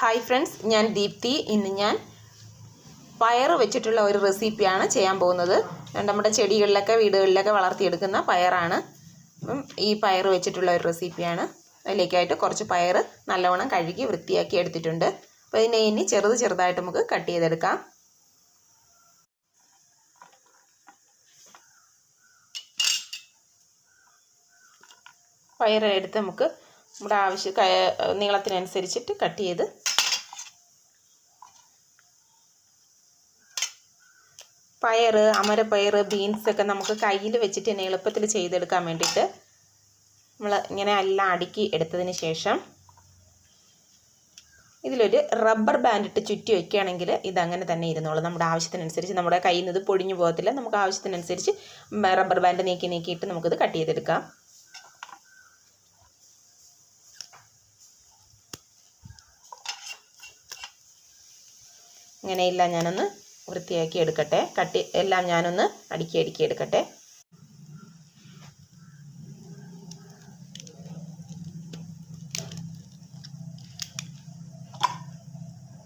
Hi friends ഞാൻ ദീപ്തി. ഇന്ന് ഞാൻ പയർ വെച്ചിട്ടുള്ള ഒരു റെസിപ്പിയാണ് ചെയ്യാൻ പോകുന്നത്. നമ്മുടെ ചെടികളിലൊക്കെ വീടുകളിലൊക്കെ വളർത്തിയെടുക്കുന്ന പയറാണ്. അപ്പം ഈ പയർ വെച്ചിട്ടുള്ള ഒരു റെസിപ്പിയാണ് അതിലേക്കായിട്ട് കുറച്ച് പയർ നല്ലവണ്ണം കഴുകി വൃത്തിയാക്കി എടുത്തിട്ടുണ്ട്. അപ്പോൾ ഇതിനെ ഇനി ചെറുത് ചെറുതായിട്ട് നമുക്ക് കട്ട് ചെയ്തെടുക്കാം. പയർ എടുത്ത് നമുക്ക് നമ്മുടെ ആവശ്യ നീളത്തിനനുസരിച്ചിട്ട് കട്ട് ചെയ്ത് പയർ അമരപ്പയർ ബീൻസ് ഒക്കെ നമുക്ക് കയ്യിൽ വെച്ചിട്ട് തന്നെ എളുപ്പത്തിൽ ചെയ്തെടുക്കാൻ വേണ്ടിയിട്ട് നമ്മൾ ഇങ്ങനെ എല്ലാം അടുക്കി എടുത്തതിന് ശേഷം ഇതിലൊരു റബ്ബർ ബാൻഡ് ഇട്ട് ചുറ്റി വയ്ക്കുകയാണെങ്കിൽ ഇതങ്ങനെ തന്നെ ഇരുന്നോളൂ. നമ്മുടെ ആവശ്യത്തിനനുസരിച്ച് നമ്മുടെ കയ്യിൽ നിന്ന് ഇത് പൊടിഞ്ഞു പോകത്തില്ല. നമുക്ക് ആവശ്യത്തിനനുസരിച്ച് റബ്ബർ ബാൻഡ് നീക്കി നീക്കിയിട്ട് നമുക്കിത് കട്ട് ചെയ്തെടുക്കാം. ഇങ്ങനെയെല്ലാം ഞാനൊന്ന് വൃത്തിയാക്കി എടുക്കട്ടെ. കട്ടി എല്ലാം ഞാനൊന്ന് അടുക്കി അടുക്കി എടുക്കട്ടെ.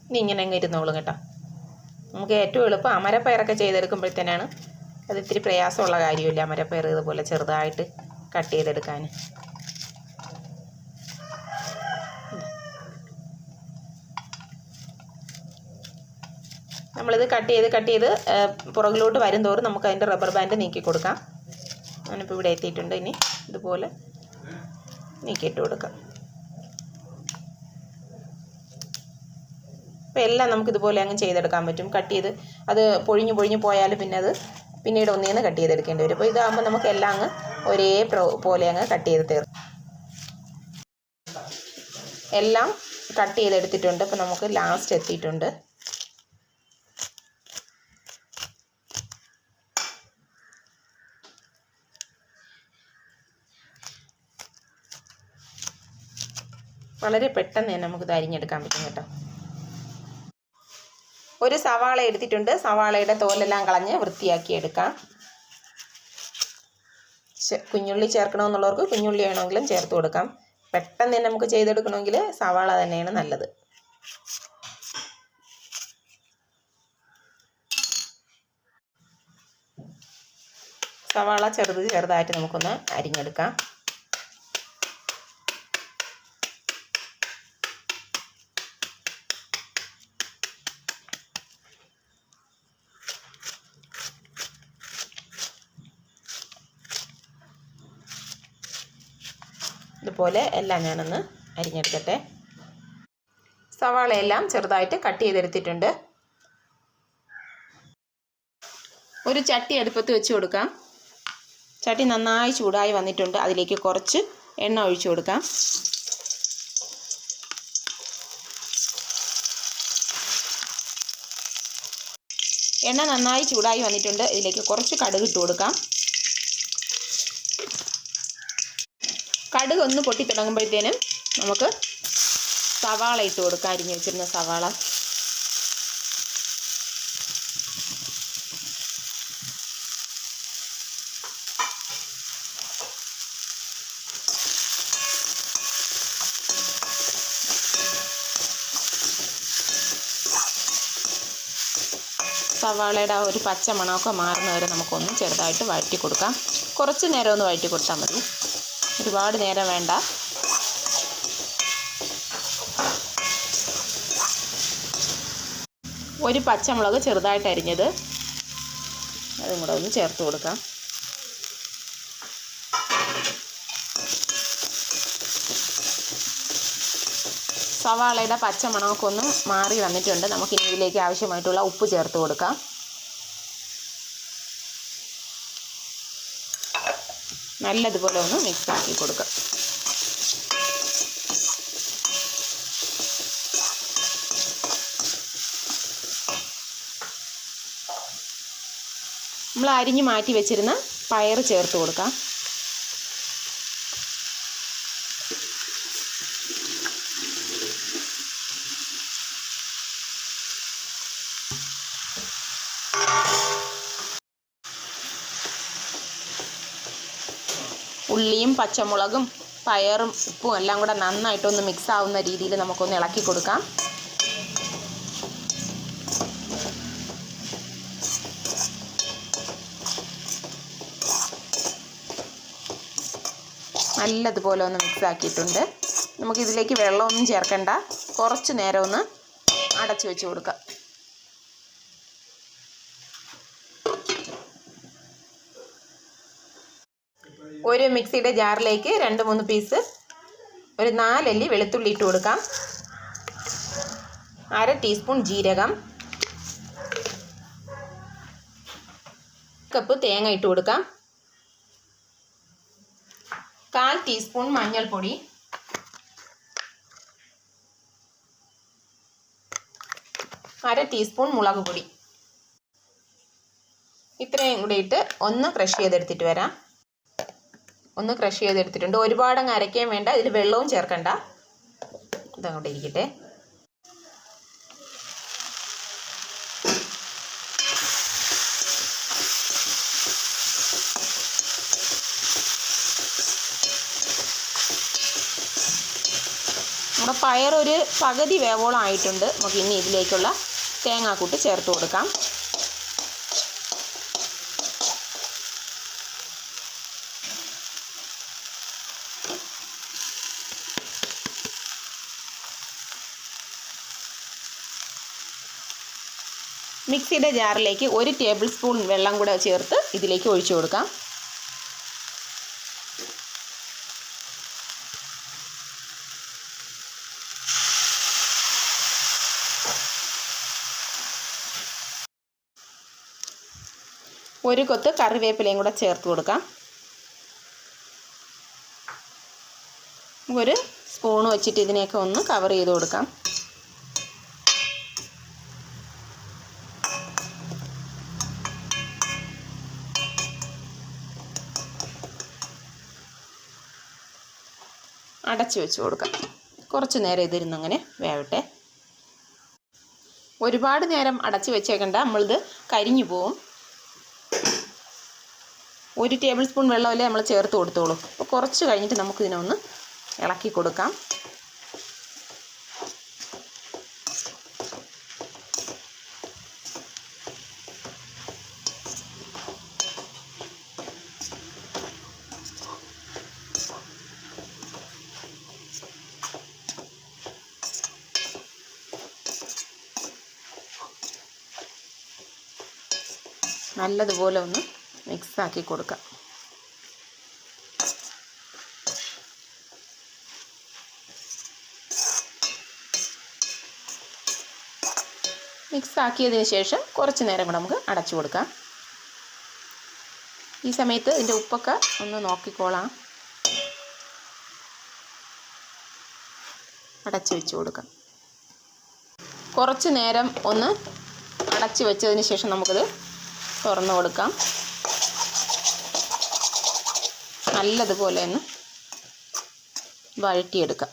ഇനി ഇങ്ങനെ അങ്ങ് ഇരുന്നോളും കേട്ടോ. നമുക്ക് ഏറ്റവും എളുപ്പം അമരപ്പയറൊക്കെ ചെയ്തെടുക്കുമ്പോഴത്തേനാണ്. അത് ഇത്തിരി പ്രയാസമുള്ള കാര്യമില്ല അമരപ്പയർ ഇതുപോലെ ചെറുതായിട്ട് കട്ട് ചെയ്തെടുക്കാൻ. നമ്മളിത് കട്ട് ചെയ്ത് കട്ട് ചെയ്ത് പുറകിലോട്ട് വരും തോറും നമുക്ക് അതിന്റെ റബ്ബർ ബാൻഡ് നീക്കി കൊടുക്കാം. ഞാനിപ്പോൾ ഇവിടെ എത്തിയിട്ടുണ്ട്. ഇനി ഇതുപോലെ നീക്കിയിട്ട് കൊടുക്കാം. അപ്പോൾ എല്ലാം നമുക്ക് ഇതുപോലെ അങ്ങ് ചെയ്തെടുക്കാൻ പറ്റും. കട്ട് ചെയ്ത് അത് പൊഴിഞ്ഞ് പൊഴിഞ്ഞ് പോയാൽ പിന്നെ അത് പിന്നീട് ഒന്നേന്ന് കട്ട് ചെയ്തെടുക്കേണ്ടി വരും. അപ്പോൾ ഇതാകുമ്പോൾ നമുക്ക് എല്ലാം അങ്ങ് ഒരേ പോലെ അങ്ങ് കട്ട് ചെയ്ത് തീർക്കും. എല്ലാം കട്ട് ചെയ്തെടുത്തിട്ടുണ്ട്. അപ്പോൾ നമുക്ക് ലാസ്റ്റ് എത്തിയിട്ടുണ്ട്. വളരെ പെട്ടെന്ന് തന്നെ നമുക്കിത് അരിഞ്ഞെടുക്കാൻ പറ്റും കേട്ടോ. ഒരു സവാള എടുത്തിട്ടുണ്ട്. സവാളയുടെ തോലെല്ലാം കളഞ്ഞ് വൃത്തിയാക്കി എടുക്കാം. കുഞ്ഞുള്ളി ചേർക്കണമെന്നുള്ളവർക്ക് കുഞ്ഞുള്ളി വേണമെങ്കിലും ചേർത്ത് കൊടുക്കാം. പെട്ടെന്ന് തന്നെ നമുക്ക് ചെയ്തെടുക്കണമെങ്കിൽ സവാള തന്നെയാണ് നല്ലത്. സവാള ചെറുത് ചെറുതായിട്ട് നമുക്കൊന്ന് അരിഞ്ഞെടുക്കാം. ഇതുപോലെ എല്ലാം ഞാനൊന്ന് അരിഞ്ഞെടുക്കട്ടെ. സവാളയെല്ലാം ചെറുതായിട്ട് കട്ട് ചെയ്തെടുത്തിട്ടുണ്ട്. ഒരു ചട്ടി അടുപ്പത്ത് വെച്ച് കൊടുക്കാം. ചട്ടി നന്നായി ചൂടായി വന്നിട്ടുണ്ട്. അതിലേക്ക് കുറച്ച് എണ്ണ ഒഴിച്ചു കൊടുക്കാം. എണ്ണ നന്നായി ചൂടായി വന്നിട്ടുണ്ട്. ഇതിലേക്ക് കുറച്ച് കടുക് ഇട്ട് കൊടുക്കാം. കടുക് ഒന്ന് പൊട്ടി തുടങ്ങുമ്പോഴത്തേനും നമുക്ക് സവാള ഇട്ട് കൊടുക്കാം. അരിഞ്ഞ് വെച്ചിരുന്ന സവാള. സവാളയുടെ ആ ഒരു പച്ച മണമൊക്കെ മാറുന്നവരെ നമുക്കൊന്ന് ചെറുതായിട്ട് വഴറ്റി കൊടുക്കാം. കുറച്ച് നേരം ഒന്ന് വഴറ്റി കൊടുത്താൽ മതി. ഒരുപാട് നേരം വേണ്ട. ഒരു പച്ചമുളക് ചെറുതായിട്ട് അരിഞ്ഞത്. അതും കൂടെ ഒന്ന് ചേർത്ത് കൊടുക്കാം. സവാളയുടെ പച്ചമണമൊക്കെ ഒന്ന് മാറി വന്നിട്ടുണ്ട്. നമുക്കിനി ഇതിലേക്ക് ആവശ്യമായിട്ടുള്ള ഉപ്പ് ചേർത്ത് കൊടുക്കാം. നല്ലതുപോലെ ഒന്ന് മിക്സ് ആക്കി കൊടുക്കാം. നമ്മൾ അരിഞ്ഞ് മാറ്റി വെച്ചിരുന്ന പയർ ചേർത്ത് കൊടുക്കാം. ഉള്ളിയും പച്ചമുളകും പയറും ഉപ്പും എല്ലാം കൂടെ നന്നായിട്ടൊന്ന് മിക്സ് ആവുന്ന രീതിയിൽ നമുക്കൊന്ന് ഇളക്കി കൊടുക്കാം. നല്ലതുപോലെ ഒന്ന് മിക്സ് ആക്കിയിട്ടുണ്ട്. നമുക്കിതിലേക്ക് വെള്ളമൊന്നും ചേർക്കണ്ട. കുറച്ച് നേരം ഒന്ന് അടച്ചു വെച്ച് കൊടുക്കാം. ഒരു മിക്സിയുടെ ജാറിലേക്ക് രണ്ട് മൂന്ന് പീസ് ഒരു നാലല്ലി വെളുത്തുള്ളി ഇട്ട് കൊടുക്കാം. അര ടീസ്പൂൺ ജീരകം. കപ്പ് തേങ്ങ ഇട്ട് കൊടുക്കാം. കാൽ ടീസ്പൂൺ മഞ്ഞൾപ്പൊടി. അര ടീസ്പൂൺ മുളക് പൊടി ഇത്രയും കൂടി ഇട്ട് ഒന്ന് ക്രഷ് ചെയ്തെടുത്തിട്ട് വരാം. ഒന്ന് ക്രഷ് ചെയ്തെടുത്തിട്ടുണ്ട്. ഒരുപാട് അങ്ങ് അരയ്ക്കാൻ വേണ്ട ഇതിൽ വെള്ളവും ചേർക്കണ്ട. ഇതങ്ങോട്ട് ഇരിക്കട്ടെ. നമ്മുടെ പയറൊരു പകുതി വേവോളം ആയിട്ടുണ്ട്. നമുക്ക് ഇനി ഇതിലേക്കുള്ള തേങ്ങാക്കൂട്ട് ചേർത്ത് കൊടുക്കാം. മിക്സിയുടെ ജാറിലേക്ക് ഒരു ടേബിൾ സ്പൂൺ വെള്ളം കൂടെ ചേർത്ത് ഇതിലേക്ക് ഒഴിച്ചു കൊടുക്കാം. ഒരു കൊത്ത് കറിവേപ്പിലയും കൂടെ ചേർത്ത് കൊടുക്കാം. ഒരു സ്പൂൺ വെച്ചിട്ട് ഇതിനെയൊക്കെ ഒന്ന് കവർ ചെയ്ത് കൊടുക്കാം. അടച്ചു വെച്ച് കൊടുക്കാം. കുറച്ച് നേരം ഇതിരുന്ന് അങ്ങനെ വേവട്ടെ. ഒരുപാട് നേരം അടച്ചു വെച്ചേക്കണ്ട. നമ്മളിത് കരിഞ്ഞു പോവും. ഒരു ടേബിൾ സ്പൂൺ വെള്ളമല്ലേ നമ്മൾ ചേർത്ത് കൊടുത്തോളൂ. അപ്പോൾ കുറച്ച് കഴിഞ്ഞിട്ട് നമുക്കിതിനൊന്ന് ഇളക്കി കൊടുക്കാം. നല്ലതുപോലെ ഒന്ന് മിക്സ് ആക്കി കൊടുക്കാം. മിക്സ് ആക്കിയതിന് ശേഷം കുറച്ച് നേരം കൂടെ നമുക്ക് അടച്ചു കൊടുക്കാം. ഈ സമയത്ത് ഇതിന്റെ ഉപ്പൊക്കെ ഒന്ന് നോക്കിക്കോളാം. അടച്ചു വെച്ച് കൊടുക്കാം. കുറച്ച് നേരം ഒന്ന് അടച്ചു വെച്ചതിന് ശേഷം നമുക്കിത് തുറന്നു കൊടുക്കാം. നല്ലതുപോലെ ഒന്ന് വഴറ്റിയെടുക്കാം.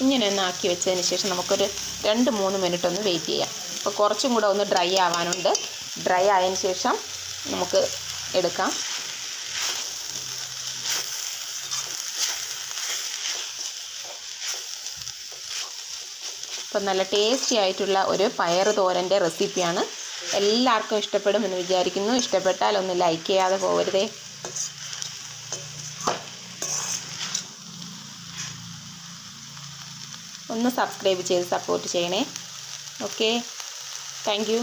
ഇങ്ങനെ ഒന്ന് ആക്കി വെച്ചതിന് ശേഷം നമുക്കൊരു രണ്ട് മൂന്ന് മിനിറ്റ് ഒന്ന് വെയിറ്റ് ചെയ്യാം. അപ്പോൾ കുറച്ചും കൂടെ ഒന്ന് ഡ്രൈ ആവാനുണ്ട്. ഡ്രൈ ആയതിന് ശേഷം നമുക്ക് എടുക്കാം. അപ്പം നല്ല ടേസ്റ്റി ആയിട്ടുള്ള ഒരു പയർ തോരന്റെ റെസിപ്പിയാണ് എല്ലാവർക്കും ഇഷ്ടപ്പെടും എന്ന് വിചാരിക്കുന്നു. ഇഷ്ടപ്പെട്ടാൽ ഒന്ന് ലൈക്ക് ചെയ്യാതെ പോകരുതേ ഒന്ന് സബ്സ്ക്രൈബ് ചെയ്ത് സപ്പോർട്ട് ചെയ്യണേ. Okay thank